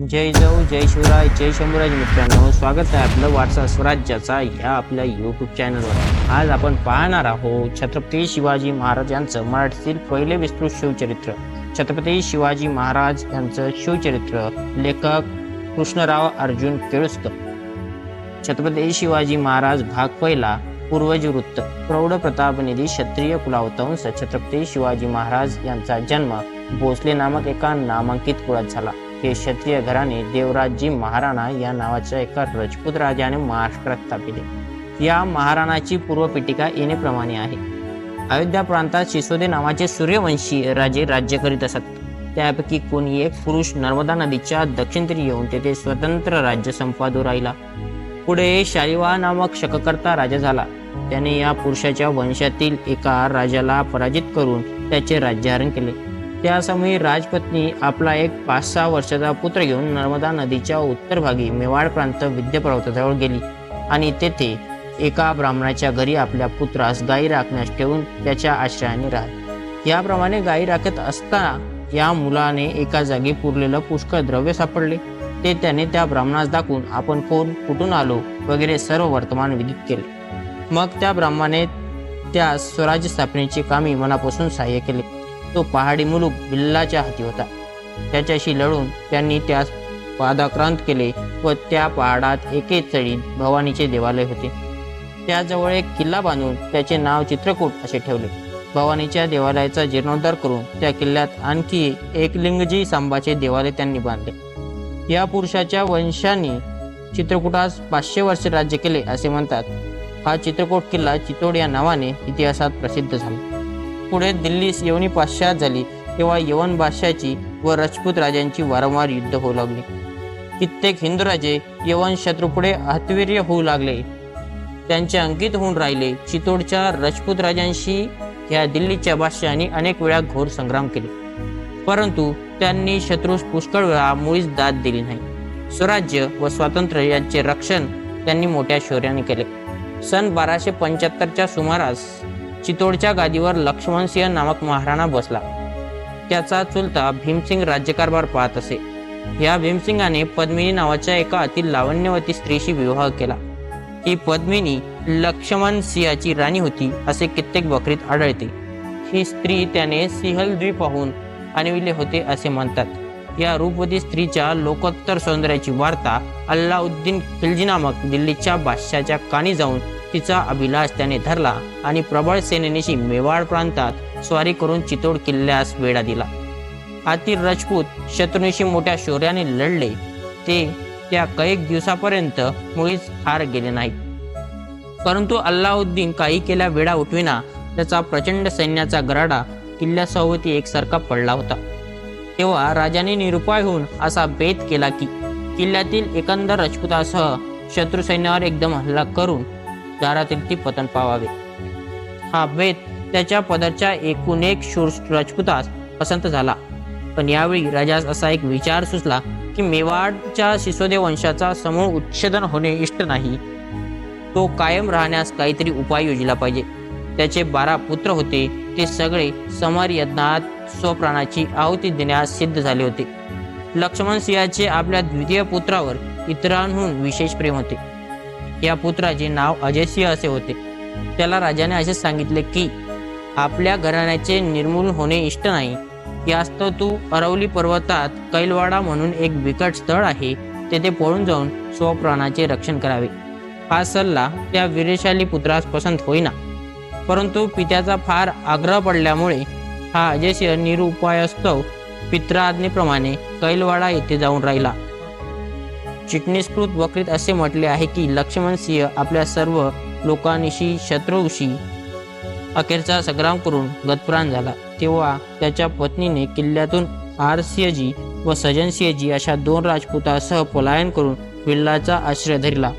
जय जाऊ जय शिवराय जय शंभूराज मित्रांनो. स्वागत आहे आपलं वारसा स्वराज्याचा या आपल्या यूट्यूब चॅनलवर आज आपण पाहणार आहोत छत्रपती शिवाजी महाराज यांचं मराठीतील पहिले विस्तृत शिवचरित्र. छत्रपती शिवाजी महाराज यांचं शिवचरित्र लेखक कृष्णराव अर्जुन केळुस्कर छत्रपती शिवाजी महाराज भाग पहिला पूर्वज वृत्त. प्रौढ प्रतापनिधी क्षत्रिय कुलावतंस. छत्रपती शिवाजी महाराज यांचा जन्म भोसले नामक एका नामांकित कुळात झाला. हे क्षत्रिय घराणे देवराजजी महाराणा या नावाच्या एका राजपूत राजाने महाराष्ट्रात स्थापिले. या महाराणाची पूर्वपीठिका येण्याप्रमाणे आहे. अयोध्या प्रांतात शिसोदे नावाचे सूर्यवंशी राजे राज्य करीत असत. त्यापैकी कोणी एक पुरुष नर्मदा नदीच्या दक्षिणतीरी येऊन तेथे स्वतंत्र राज्य संपादू राहिला. पुढे शालिवा नामक शककर्ता राजा झाला. त्याने या पुरुषाच्या वंशातील एका राजाला पराजित करून त्याचे राज्यहरण केले. त्यासमयी राजपत्नी आपला एक पाच सहा वर्षाचा पुत्र घेऊन नर्मदा नदीच्या उत्तर भागी मेवाड प्रांत विद्यापर्वताजवळ गेली आणि तेथे एका ब्राह्मणाच्या घरी आपल्या पुत्रास गायी राखण्यास ठेवून त्याच्या आश्रयाने राहत. याप्रमाणे गायी राखत असताना या मुलाने एका जागी पुरलेलं पुष्कळ द्रव्य सापडले. ते त्याने त्या ब्राह्मणास दाखवून आपण कोण कुठून आलो वगैरे सर्व वर्तमान विदित केले. मग त्या ब्राह्मणाने त्या स्वराज्य स्थापनेची कामी मनापासून सहाय्य केले. तो पहाडी मुलूक बिल्लाच्या हाती होता. त्याच्याशी लढून त्यांनी त्यास पादाक्रांत केले व त्या पहाडात एके चढीत भवानीचे देवालय होते. त्याजवळ एक किल्ला बांधून त्याचे नाव चित्रकूट असे ठेवले. भवानीच्या देवालयाचा जीर्णोद्धार करून त्या किल्ल्यात आणखी एक लिंगजी सांबाचे देवालय त्यांनी बांधले. या पुरुषाच्या वंशांनी चित्रकूटास पाचशे वर्ष राज्य केले असे म्हणतात. हा चित्रकूट किल्ला चितोड या नावाने इतिहासात प्रसिद्ध झाला. पुढे दिल्लीस यवनी पाश्चात झाली तेव्हा यवन बादशाची व राजपूत राजांची वारंवार युद्ध होऊ लागली. कित्येक हिंदू राजे यवन शत्रूपुढे हतवीर्य होऊ लागले. त्यांचे अंकित होऊन राहिले चितोडच्या राजपूत राजांशी या दिल्लीच्या बादशहाने अनेक वेळा घोर संग्राम केले. परंतु त्यांनी शत्रूस पुष्कळ वेळा मुळीच दाद दिली नाही. स्वराज्य व स्वातंत्र्य यांचे रक्षण त्यांनी मोठ्या शौर्याने केले. सन बाराशे पंच्याहत्तरच्या सुमारास चितोडच्या गादीवर लक्ष्मणसिंह नामक महाराणा बसला. त्याचा चुलता भीमसिंग राज्यकारभार पाहत असे. या भीमसिंगाने पद्मिनी नावाच्या एका अति लावण्यवती स्त्रीशी विवाह केला. ही पद्मिनी लक्ष्मण सिंहाची राणी होती असे कित्येक बकरीत आढळते. ही स्त्री त्याने सिंहल द्वीपाहून आणविले होते असे म्हणतात. या रूपवती स्त्रीच्या लोकोत्तर सौंदर्याची वार्ता अल्लाउद्दीन खिलजी नामक दिल्लीच्या बादशाच्या कानी जाऊन तिचा अभिलाष त्याने धरला आणि प्रबळ सेनेनेशी मेवाड प्रांतात स्वारी करून चितोड किल्ल्यास वेढा दिला. आतील राजपूत शत्रूंशी मोठ्या शौर्याने लढले. ते त्या कैक दिवसापर्यंत मुळीच हार गेले नाहीत. परंतु अल्लाउद्दीन काही केल्या वेळा उठविना त्याचा प्रचंड सैन्याचा गराडा किल्ल्यासोबती एकसारखा पडला होता. तेव्हा राजाने निरुपाय होऊन असा बेत केला की किल्ल्यातील एकंदर राजपुतासह शत्रू सैन्यावर एकदम हल्ला करून दारातील ती पतन पावावे. हा बेत त्याच्या पदाच्या एकूण एक शूर राजपुतास पसंत झाला. पण यावेळी राजास असा एक विचार सुचला की मेवाडच्या सिसोदे वंशाचा समूळ उच्छेदन होणे इष्ट नाही. तो कायम राहण्यास काहीतरी उपाय योजला पाहिजे. त्याचे बारा पुत्र होते ते सगळे समर यज्ञात स्वप्राणाची आहुती देण्यास सिद्ध झाले होते. लक्ष्मण सिंहाचे आपल्या द्वितीय पुत्रावर इतरांहून विशेष प्रेम होते. या पुत्राचे नाव अजयसिंह असे होते. त्याला राजाने असे सांगितले की आपल्या घराण्याचे निर्मूल होणे इष्ट नाही. यास्तव तू अरवली पर्वतात कैलवाडा म्हणून एक बिकट स्थळ आहे तेथे पळून जाऊन स्वप्राणाचे रक्षण करावे. हा सल्ला त्या वीरशाली पुत्रास पसंत होईना. परंतु पित्याचा फार आग्रह पडल्यामुळे हा अजयसिंह निरुपायस्तव पित्राज्ञेप्रमाणे कैलवाडा येथे जाऊन राहिला. चिटणीस्कृत वक्रीत असे म्हटले आहे की लक्ष्मण सिंह आपल्या सर्व लोकांनिशी शत्रूशी अखेरचा संग्राम करून गतप्राण झाला. तेव्हा त्याच्या पत्नीने किल्ल्यातून आरसिंहजी व सजनसिंहजी अशा दोन राजपुतासह पलायन करून विल्लाचा आश्रय धरला.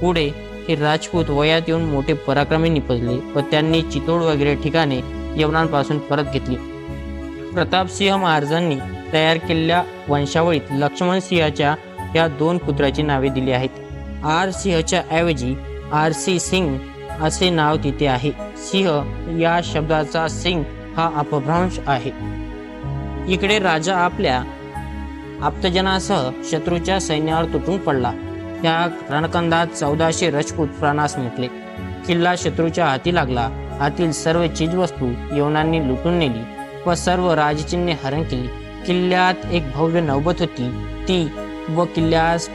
पुढे हे राजपूत वयात येऊन मोठे पराक्रमी निपजले व त्यांनी चितोड वगैरे ठिकाणे यवनांपासून परत घेतली. प्रतापसिंह महाराजांनी तयार केलेल्या वंशावळीत लक्ष्मण या दोन पुत्राची नावे दिली आहेत. आर सिंहच्या ऐवजी आर सी सिंग असे नाव तिथे आहे. सिंह या शब्दाचा सिंग हा अपभ्रंश आहे. इकडे राजा आपल्या आप्तजनासह शत्रूच्या सैन्यावर तुटून पडला. त्या रणकंदात चौदाशे रजपूत प्राणास मुकले किल्ला शत्रूच्या हाती लागला. आतील सर्व चीजवस्तू यवनांनी लुटून नेली व सर्व राजचिन्हे हरण केली. किल्ल्यात एक भव्य नौबत होती. ती व किल्ल्यास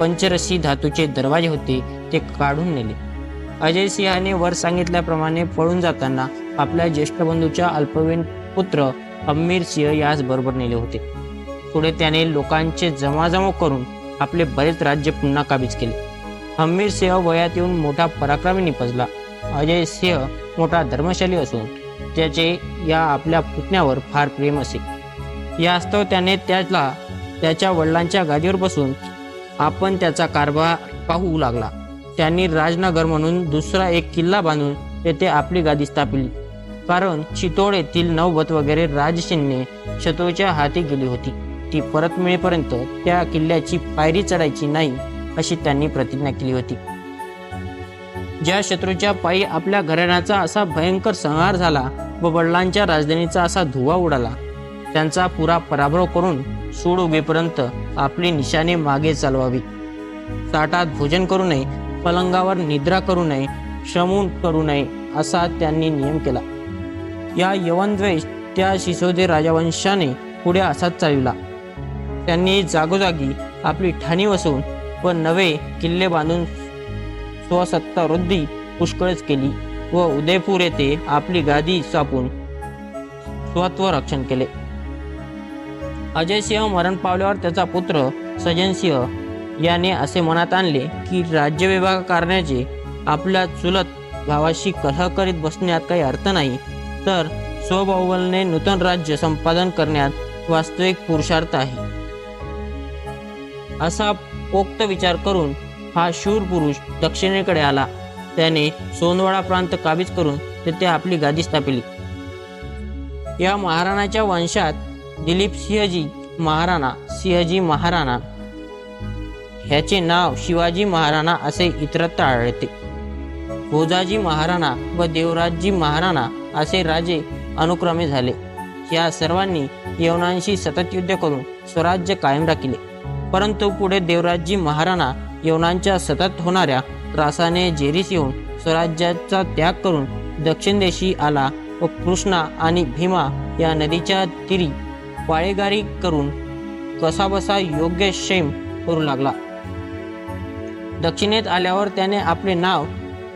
पंचरसी धातूचे दरवाजे होते ते काढून नेले. अजय सिंहाने वर सांगितल्याप्रमाणे पळून जाताना आपल्या ज्येष्ठ बंधूच्या अल्पवयीन पुत्र अमीर सिंह यास बरोबर नेले होते. पुढे त्याने लोकांचे जमाजमा करून आपले बरेच राज्य पुन्हा काबीज केले. हम्मीर सिंह वयात येऊन मोठा पराक्रमी निपजला. अजय सिंह मोठा धर्मशाली असून त्याचे या आपल्या पुतण्यावर फार प्रेम असे. यास्तव त्याने त्याला त्याच्या वडिलांच्या गादीवर बसून आपण त्याचा कारभार पाहू लागला. त्यांनी राजनगर म्हणून दुसरा एक किल्ला बांधून तेथे आपली गादी स्थापली. कारण चितोड येथील नौबत वगैरे राजसिंहने शत्रूच्या हाती गेली होती. ती परत मिळेपर्यंत त्या किल्ल्याची पायरी चढायची नाही अशी त्यांनी प्रतिज्ञा केली होती. ज्या शत्रूच्या पायी आपल्या घराण्याचा असा भयंकर संहार झाला व वडिलांच्या राजधानीचा असा धुवा उडाला त्यांचा पुरा पराभव करून सूड उभेपर्यंत आपली निशाने मागे चालवावी. ताटात भोजन करू नये पलंगावर निद्रा करू नये श्रमून करू नये असा त्यांनी नियम केला. या यवनद्वेष त्या शिसोदे राजवंशाने पुढे असाच चालविला. त्यांनी जागोजागी आपली ठाणी वसवून व नवे किल्ले बांधून स्वसत्ता वृद्धी पुष्कळच केली व उदयपूर येथे आपली गादी सापून स्वत्व रक्षण केले. अजयसिंह मरण पावल्यावर त्याचा पुत्र सजनसिंह याने असे मनात आणले की राज्य विभाग करण्याचे आपल्या चुलत भावाशी कलह करीत बसण्यात काही अर्थ नाही. तर स्वबाहुबलने नूतन राज्य संपादन करण्यात वास्तविक पुरुषार्थ आहे. असा पोक्त विचार करून हा शूर पुरुष दक्षिणेकडे आला. त्याने सोनवाडा प्रांत काबीज करून तेथे आपली गादी स्थापिली. या महाराणाच्या वंशात दिलीप सिंहजी महाराणा सिंहजी महाराणा. ह्याचे नाव शिवाजी महाराणा असे इतरत्र आढळते. गोजाजी महाराणा व देवराजजी महाराणा असे राजे अनुक्रमे झाले. या सर्वांनी यवनांशी सतत युद्ध करून स्वराज्य कायम राखले. परंतु पुढे देवराजजी महाराणा यवनांच्या सतत होणाऱ्या त्रासाने जेरीस येऊन स्वराज्याचा त्याग करून दक्षिण देशी आला व कृष्णा आणि भीमा या नदीच्या तीरी पाळेगारी करून कसाबसा योग्य क्षेम करू लागला. दक्षिणेत आल्यावर त्याने आपले नाव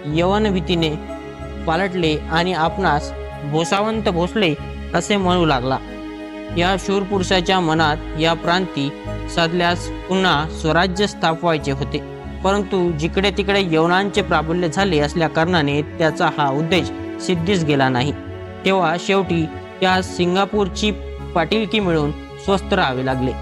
यवन भीतीने पालटले आणि आपणास भोसावंत भोसले असे म्हणू लागला. या शूरपुरुषाच्या मनात या प्रांती साधल्यास पुन्हा स्वराज्य स्थापवायचे होते. परंतु जिकडे तिकडे यवनांचे प्राबल्य झाले असल्या कारणाने त्याचा हा उद्देश सिद्धीस गेला नाही. तेव्हा शेवटी त्या सिंगापूरची पाटीलकी मिळून स्वस्थ राहावे लागले.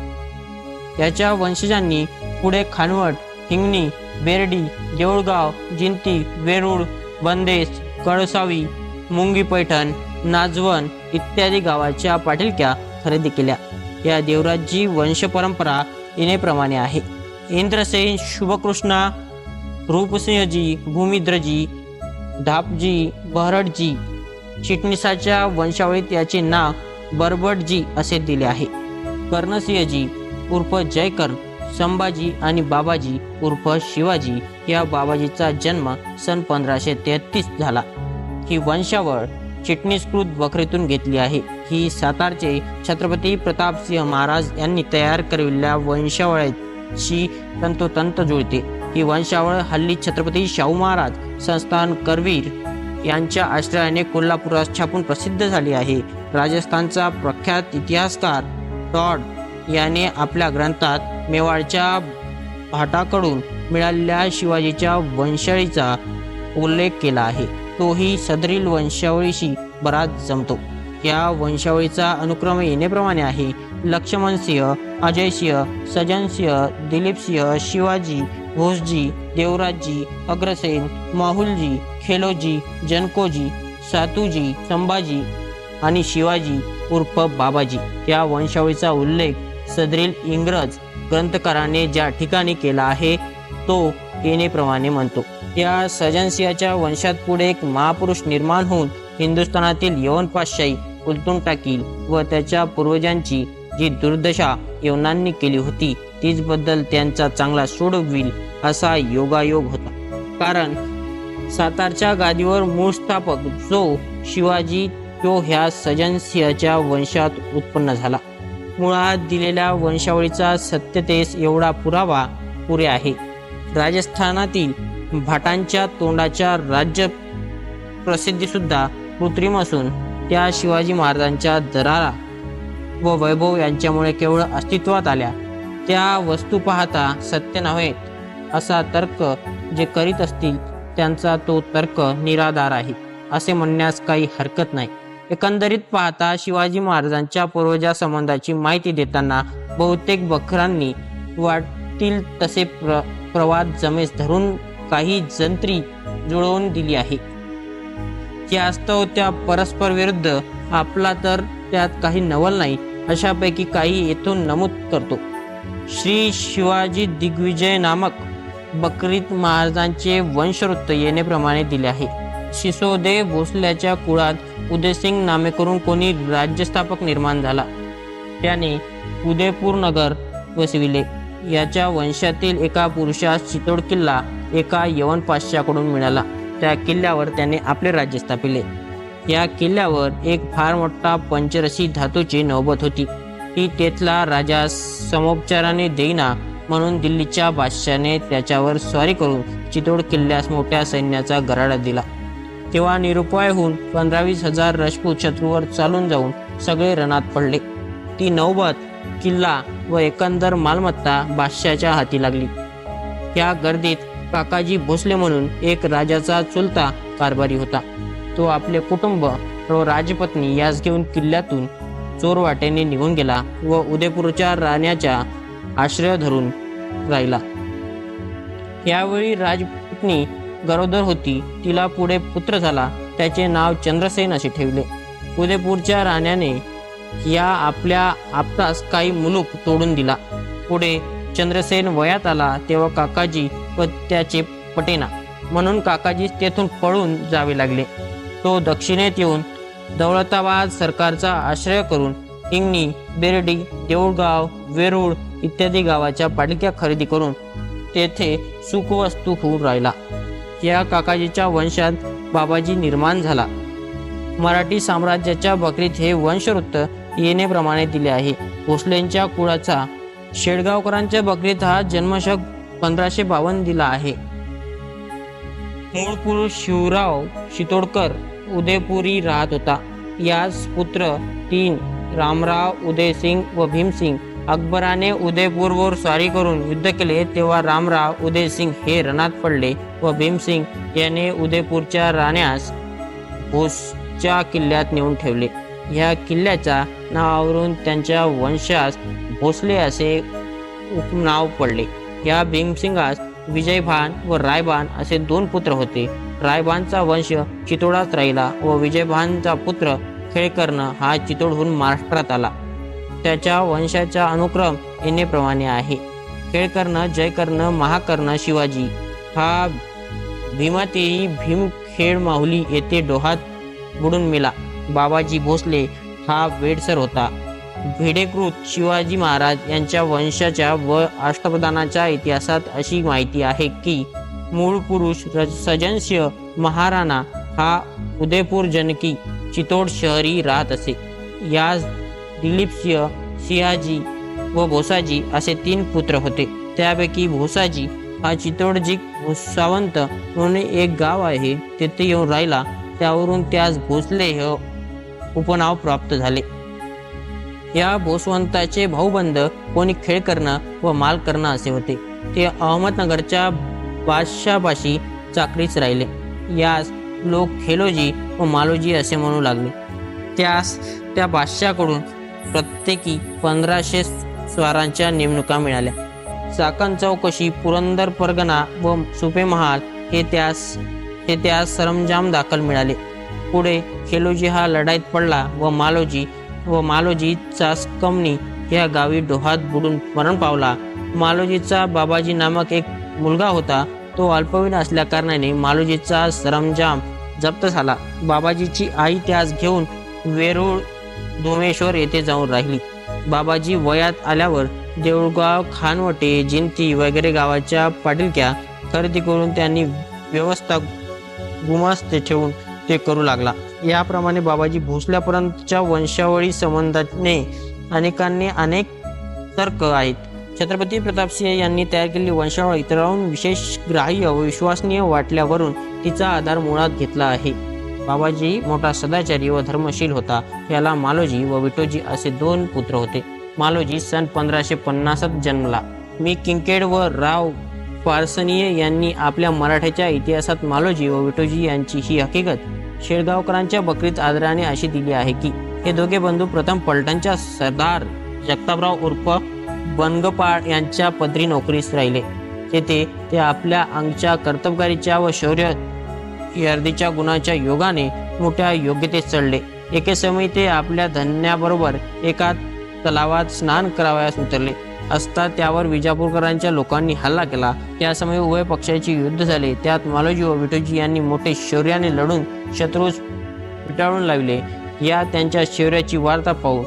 त्याच्या वंशजांनी पुढे खानवट हिंगणी बेर्डी देऊळगाव जिंती वेरूळ बंदेस कळसावी मुंगी पैठण नाजवण इत्यादी गावाच्या पाटीलक्या खरेदी केल्या. या देवराजची वंश परंपरा आहे. इंद्रसेन शुभकृष्णा रूपसिंहजी भूमिद्रजी धापजी बहरडजी चिटणीसाच्या वंशावळीत याचे नाव बरबटजी असे दिले आहे. कर्णसिंहजी उर्फ जयकर संभाजी आणि बाबाजी उर्फ शिवाजी या बाबाजीचा जन्म सन पंधराशे तेहतीस झाला. ही वंशावळ चिटणीसकृत बकरीतून घेतली आहे. ही सातारचे छत्रपती प्रतापसिंह महाराज यांनी तयार करविलेल्या वंशावळीशी तंतोतंत जुळते. ही वंशावळ हल्ली छत्रपती शाहू महाराज संस्थान करवीर यांच्या आश्रयाने कोल्हापुरात छापून प्रसिद्ध झाली आहे. राजस्थानचा प्रख्यात इतिहासकार टॉड याने आपल्या ग्रंथात मेवाडच्या भाटाकडून मिळालेल्या शिवाजीच्या वंशाळीचा उल्लेख केला आहे. तोही सदरील वंशावळीशी बराच जमतो. या वंशावळीचा अनुक्रम येण्याप्रमाणे आहे. लक्ष्मणसिंह अजयसिंह सजनसिंह दिलीपसिंह शिवाजी भोसजी देवराजजी अग्रसेन माहुलजी खेलोजी जनकोजी सातूजी संभाजी आणि शिवाजी उर्फ बाबाजी. या वंशावळीचा उल्लेख सदरील इंग्रज ग्रंथकाराने ज्या ठिकाणी केला आहे तो येणेप्रमाणे म्हणतो. या सजनसिंहाच्या वंशात पुढे एक महापुरुष निर्माण होऊन हिंदुस्थानातील यवन पातशाही उलटून टाकील व त्याच्या पूर्वजांची जी दुर्दशा यवनांनी केली होती तीचबद्दल त्यांचा चांगला सोडविल असा योगायोग होता. कारण सातारच्या गादीवर मूळ स्थापक जो शिवाजी तो ह्या सजनसिंहच्या वंशात उत्पन्न झाला. मुळात दिलेल्या वंशावळीचा सत्यतेस एवढा पुरावा पुरे आहे. राजस्थानातील भाटांच्या तोंडाच्या राज्य प्रसिद्धीसुद्धा कृत्रिम असून त्या शिवाजी महाराजांच्या दरारा व वैभव यांच्यामुळे केवळ अस्तित्वात आल्या. त्या वस्तू पाहता सत्य नव्हेत असा तर्क जे करीत असतील त्यांचा तो तर्क निराधार आहे असे म्हणण्यास काही हरकत नाही. एकंदरीत पाहता शिवाजी महाराजांच्या पूर्वजा संबंधाची माहिती देताना बहुतेक बखरांनी वाटतील तसे प्र प्रवाद जमेस धरून काही जंत्री जुळवून दिली आहे. त्यास्तव त्या परस्पर विरुद्ध आपला तर त्यात काही नवल नाही अशापैकी काही येथून नमूद करतो. श्री शिवाजी दिग्विजय नामक बकरीत महाराजांचे वंशवृत्त येण्याप्रमाणे दिले आहे. शिसोदे भोसल्याच्या कुळात उदयसिंग नामे करून कोणी राज्यस्थापक निर्माण झाला. त्याने उदयपूर नगर वसविले. याच्या वंशातील एका पुरुषास चितोड किल्ला एका यवनपाश्शाकडून मिळाला. त्या किल्ल्यावर त्याने आपले राज्य स्थापिले. या किल्ल्यावर एक फार मोठा पंचरसी धातूची नौबत होती. ती तेथला राजा समोपचाराने देईना म्हणून दिल्लीच्या बादशाने त्याच्यावर स्वारी करून चितोड किल्ल्यास मोठ्या सैन्याचा गराडा दिला. तेव्हा निरुपाय होऊन पंधरावीस हजार राजपूत शत्रूवर चालून जाऊन सगळे रणात पडले. ती नौबत किल्ला व एकंदर मालमत्ता बादशाच्या हाती लागली. या गर्दीत काकाजी भोसले म्हणून एक राजाचा चुलता कारभारी होता. तो आपले कुटुंब व राजपत्नी यास घेऊन किल्ल्यातून चोरवाटेने निघून गेला व उदयपूरच्या राण्याच्या आश्रय धरून राहिला. यावेळी राजपत्नी गरोदर होती. तिला पुढे पुत्र झाला. त्याचे नाव चंद्रसेन असे ठेवले. उदयपूरच्या राण्याने या आपल्या आपटास काही मुलूक तोडून दिला. पुढे चंद्रसेन वयात आला तेव्हा काकाजी व त्याचे पटेना म्हणून काकाजी तेथून पळून जावे लागले. तो दक्षिणेत येऊन दौलताबाद सरकारचा आश्रय करून हिंगणी बेर्डी देऊळगाव वेरूळ इत्यादी गावाच्या पालिका खरेदी करून तेथे सुखवस्तू होऊन राहिला. या काकाजीच्या वंशात बाबाजी निर्माण झाला. मराठी साम्राज्याच्या बकरीत हे वंशवृत्त येण्याप्रमाणे दिले आहे. भोसलेंच्या कुळाचा शेडगावकरांच्या बकरीत हा जन्मशक पंधराशे बावन्न दिला आहे. मूळ पुरुष शिवराव शितोडकर उदयपुरी राहत होता. यास पुत्र तीन रामराव उदयसिंग व भीमसिंग अकबराने उदयपूरवर स्वारी करून युद्ध केले तेव्हा रामराव उदयसिंग हे रणात पडले व भीमसिंग याने उदयपूरच्या राण्यास भोसच्या किल्ल्यात नेऊन ठेवले. ह्या किल्ल्याच्या नावावरून त्यांच्या वंशास भोसले असे उपनाव पडले. या भीमसिंगास विजयभान व रायबान असे दोन पुत्र होते. रायबानचा वंश चितोडात राहिला व विजयभानचा पुत्र खेळकर्ण हा चितोडहून महाराष्ट्रात आला. त्याच्या वंशाचा अनुक्रम येण्याप्रमाणे आहे. खेळकर्ण जयकर्ण महाकर्ण शिवाजी हा भीमातेरी भीमखेड माहुली येथे डोहात बुडून मेला. बाबाजी भोसले हा वेडसर होता. भिडेकृत शिवाजी महाराज यांच्या वंशाच्या व अष्टप्रधानाच्या इतिहासात अशी माहिती आहे की मूळ पुरुष रज- सजनसिंह महाराणा हा उदयपूर जनकी चितोड शहरी राहत असे. यास दिलीपसिंह सिंहाजी व भोसाजी असे तीन पुत्र होते. त्यापैकी भोसाजी हा चितोडजी सावंत म्हणून एक गाव आहे तेथे येऊन राहिला. त्यावरून त्यास भोसले हे उपनाव प्राप्त झाले. या भोसवंताचे भाऊबंद कोणी खेळकर्ण व मालकर्ण असे होते. ते अहमदनगरच्या बादशापाशी चाकरीच राहिले. यास लोक खेलोजी व मालोजी असे म्हणू लागले. त्यास त्या बादशाकडून प्रत्येकी पंधराशे स्वारांच्या नेमणुका मिळाल्या. चाकण चौकशी पुरंदर परगणा व सुपे महाल हे त्यास हे त्यास सरंजाम दाखल मिळाले. पुढे खेलोजी हा लढाईत पडला व मालोजी व मालोजीचा कमनी या गावी डोहात बुडून मरण पावला. मालोजीचा बाबाजी नामक एक मुलगा होता तो अल्पवयीन असल्याकारणाने मालोजीचा सरंजाम जप्त झाला. बाबाजीची आई त्यास घेऊन वेरूळ धोमेश्वर येथे जाऊन राहिली. बाबाजी वयात आल्यावर देऊळगाव खानवटे जिंती वगैरे गावाच्या पाटीलक्या खरेदी करून त्यांनी व्यवस्था गुमास्ते ठेवून ते करू लागला. याप्रमाणे बाबाजी भोसल्यापर्यंतच्या वंशावळी संबंधाने अनेकांनी अनेक तर्क आहेत. छत्रपती प्रतापसिंह यांनी तयार केलेली वंशावळ इतरांहून विशेष ग्राह्य व विश्वसनीय वाटल्यावरून तिचा आधार मुळात घेतला आहे. बाबाजी मोठा सदाचारी व धर्मशील होता. याला मालोजी व विटोजी असे दोन पुत्र होते. मालोजी सन पंधराशे पन्नासात जन्मला. मी किंकेड व राव पारसनीय यांनी आपल्या मराठ्याच्या इतिहासात मालोजी व विटोजी यांची ही हकीकत शेळगावकरांच्या बकरीत आदराने अशी दिली आहे की हे दोघे बंधू प्रथम पलटणच्या सरदार जगतापराव उर्फ बनगपाळ यांच्या पदरी नोकरीस राहिले. तेथे ते आपल्या अंगच्या कर्तबगारीच्या व शौर्य यर्दीच्या गुणाच्या योगाने मोठ्या योग्यतेत चढले. एके समयी ते आपल्या धन्याबरोबर एका तलावात स्नान करावयास उतरले. असता त्यावर विजापूरकरांच्या लोकांनी हल्ला केला. त्या उभय पक्षाचे युद्ध झाले. त्यात मालोजी व विठोजी यांनी मोठे शौर्याने लढून शत्रूस पिटाळून लावले. या त्यांच्या शौर्याची वार्ता पाहून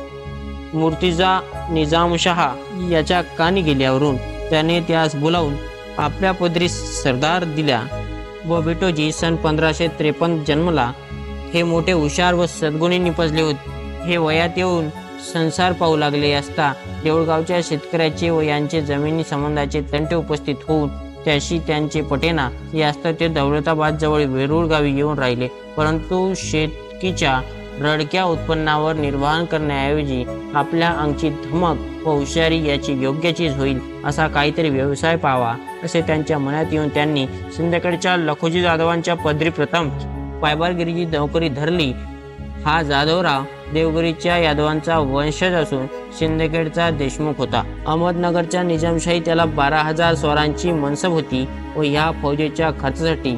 मूर्तिजा निजामशहा याच्या कानी गेल्यावरून त्याने त्यास बोलावून आपल्या पदरी सरदार दिल्या व बिटोजी सन पंधराशे त्रेपन्न जन्मला. हे मोठे हुशार व सद्गुणी निपजले होते. हे वयात येऊन संसार पाहू लागले असता देऊळगावच्या शेतकऱ्याचे व यांचे जमिनी संबंधाचे तंटे उपस्थित होऊन त्याशी त्यांचे पटेना यास्त ते दौलताबाद जवळ वेरूळ गावी येऊन राहिले. परंतु शेतकीच्या रडक्या उत्पन्नावर निर्वाहन करण्याऐवजी आपल्या अंगची धमक व हुशारी याची योग्य चीज होईल असा काहीतरी व्यवसाय पाहावा असे त्यांच्या मनात येऊन त्यांनी संध्याकाळच्या लखोजी जाधवांच्या पदरी प्रथम पायबारगिरीची नोकरी धरली. हा जाधवराव देवगिरीच्या यादवांचा वंशज असून शिंदखेडचा देशमुख होता. अहमदनगरच्या निजामशाही त्याला बारा हजार स्वरांची मनसब होती व ह्या फौजेच्या खर्चासाठी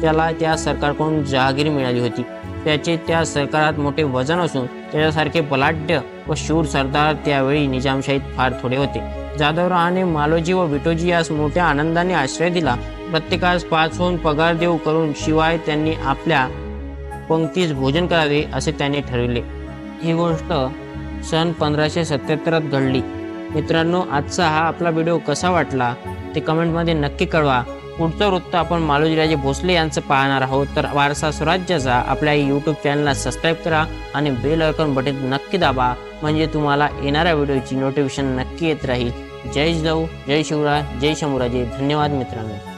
त्याला त्या सरकारकडून जहागिरी मिळाली होती. त्याचे त्या सरकारात मोठे वजन असून त्याच्यासारखे बलाढ्य व शूर सरदार त्यावेळी निजामशाहीत फार थोडे होते. जाधवरावाने मालोजी व विटोजी यास मोठ्या आनंदाने आश्रय दिला. प्रत्येकास पाच होऊन पगार देऊ करून शिवाय त्यांनी आपल्या पंक्तीस भोजन करावे असे त्यांनी ठरविले. ही गोष्ट सन पंधराशे सत्याहत्तरात घडली. मित्रांनो आजचा हा आपला व्हिडिओ कसा वाटला ते कमेंटमध्ये नक्की कळवा. पुढचं वृत्त आपण मालोजीराजे भोसले यांचं पाहणार आहोत. तर वारसा स्वराज्याचा आपल्या यूट्यूब चॅनलला सबस्क्राईब करा आणि बेल आयकॉन बटन नक्की दाबा. म्हणजे तुम्हाला येणाऱ्या व्हिडिओची नोटिफिकेशन नक्की येत राहील. जय जाऊ जय शिवराय जय शंभूराजे धन्यवाद मित्रांनो.